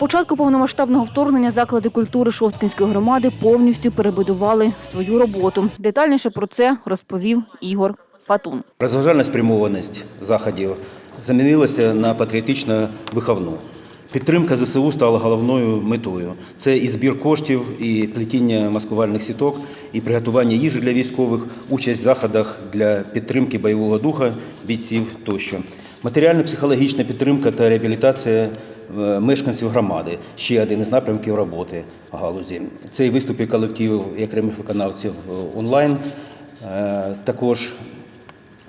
початку повномасштабного вторгнення заклади культури Шосткинської громади повністю перебудували свою роботу. Детальніше про це розповів Ігор Фатун. Розважальна спрямованість заходів замінилася на патріотично виховну. Підтримка ЗСУ стала головною метою. Це і збір коштів, і плетіння маскувальних сіток, і приготування їжі для військових, участь в заходах для підтримки бойового духа бійців тощо. Матеріально-психологічна підтримка та реабілітація мешканців громади ще один із напрямків роботи галузі. Це і колективів і окремих виконавців е, онлайн. Е, Також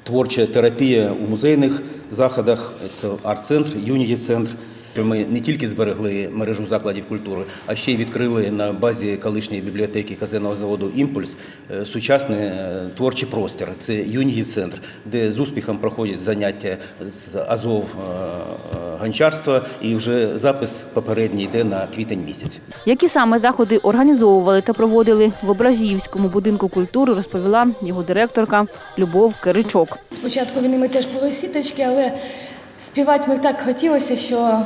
творча терапія у музейних заходах, це арт-центр, юніті-центр. Ми не тільки зберегли мережу закладів культури, а ще й відкрили на базі колишньої бібліотеки казенного заводу Імпульс е, сучасний е, творчий простір. Це юніті-центр, де з успіхом проходять заняття з азов е, гончарства, і вже запис попередній йде на квітень місяць. Які саме заходи організовували та проводили в Ображіївському будинку культури, розповіла його директорка Любов Киричок. Спочатку війни ми теж були сіточки, але співати ми так хотілося, що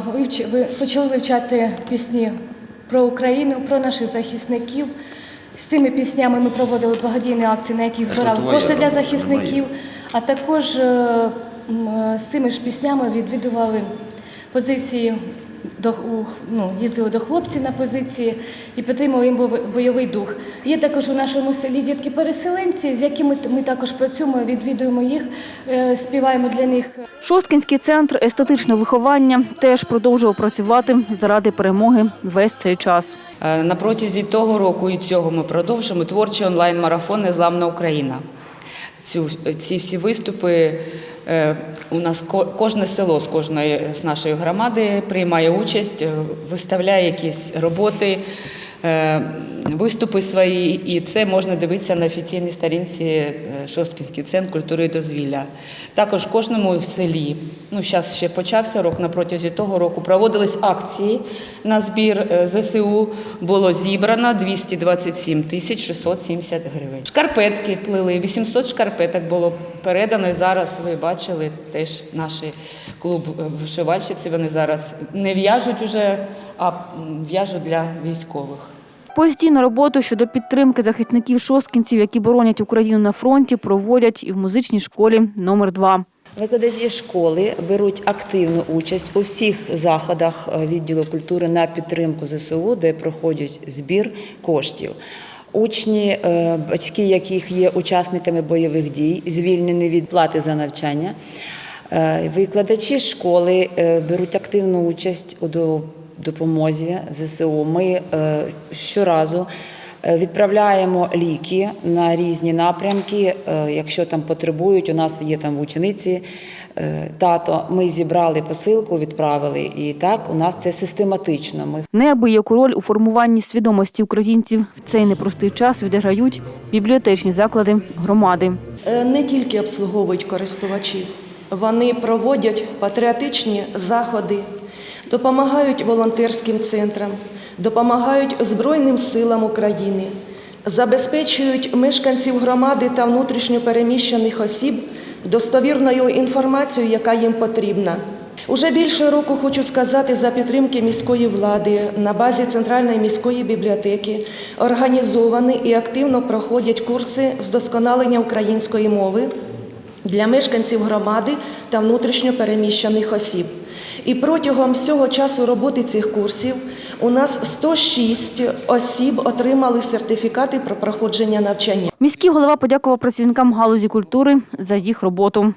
ви- почали вивчати пісні про Україну, про наших захисників. З цими піснями ми проводили благодійні акції, на які збирали кошти для захисників. А також е, е, з цими ж піснями відвідували позиції. До, ну, їздили до хлопців на позиції і підтримували їм бойовий- дух. Є також у нашому селі дітки-переселенці, з якими ми також працюємо, відвідуємо їх, е, співаємо для них. Шосткинський центр естетичного виховання теж продовжував працювати заради перемоги весь цей час. Е, На протязі того року і цього ми продовжимо творчий онлайн-марафон Незламна Україна. Цю, ці всі виступи е, у нас ко- кожне село з кожної з нашої громади приймає участь, е, виставляє якісь роботи, е, виступи свої, і це можна дивитися на офіційній сторінці е, Шосткінський центр культури і дозвілля. Також в кожному селі, ну зараз ще почався рок, на протязі того року проводились акції на збір е, ЗСУ. Було зібрано 227 тисяч 670 гривень. Шкарпетки плели, 800 шкарпеток було передано. І зараз ви бачили теж наш клуб е, вишивальщиці. Вони зараз не в'яжуть уже, а в'яжуть для військових. Постійну роботу щодо підтримки захисників шосткінців, які боронять Україну на фронті, проводять і в музичній школі номер 2 Викладачі школи беруть активну участь у всіх заходах е, відділу культури на підтримку ЗСУ, де проходять збір коштів. Учні, е, батьки яких є учасниками бойових дій, звільнені від плати за навчання. Е, Викладачі школи беруть активну участь у допомозі ЗСУ. Ми е, щоразу Е, Відправляємо ліки на різні напрямки. Е, Якщо там потребують, у нас є там в учениці е, тато. Ми зібрали посилку, відправили. І так у нас це систематично. Ми Неабияку роль у формуванні свідомості українців в цей непростий час відіграють бібліотечні заклади громади. Е, не тільки обслуговують користувачів, вони проводять патріотичні заходи, допомагають волонтерським центрам, допомагають Збройним силам України, забезпечують мешканців громади та внутрішньо переміщених осіб достовірною інформацією, яка їм потрібна. Уже більше року хочу сказати за підтримки міської влади на базі Центральної міської бібліотеки організовані і активно проходять курси вдосконалення української мови для мешканців громади та внутрішньо переміщених осіб. І протягом всього часу роботи цих курсів у нас 106 осіб отримали сертифікати про проходження навчання. Міський голова подякував працівникам галузі культури за їх роботу.